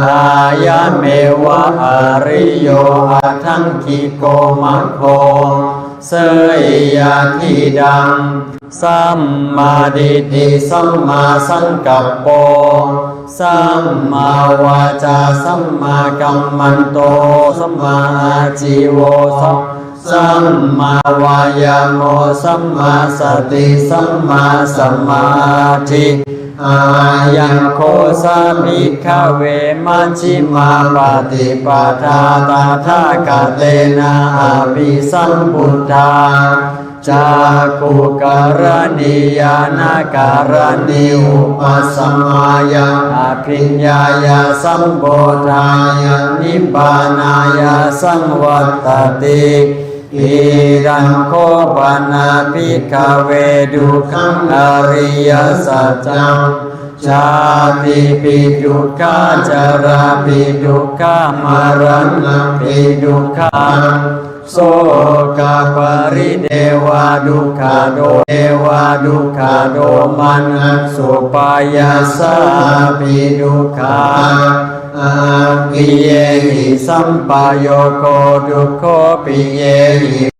อายะเมวะอริโยอาทังคิโกมะโคเสยยาทิดัง สัมมาดิติสัมมาสังกัปโป สัมมาวาจาสัมมากัมมันโต สัมมาอาจิโวสัมสัมมาวายาโมสัมมาสติ สัมมาสมาธิ อายังโคสามิขเวมัชชิมาปฏิปทาตาทากเตนะอาภิสัมพุทธาจากุการณียานาการณิอุปสัมมายังอภิญญายาสัมโบธายานิบานายาสังวัตติ อิรังโคปนาปิกาเวดุขังอริยสัจจังชาติปิดุขาจาราปิดุขามารังปิดุขัง โสกาปริเดวาดุขาโดเดวาดุขาโดมันสุปายาสาปิดุขาอาปิเยหิสัมปโยโกดุโคปิเยหิ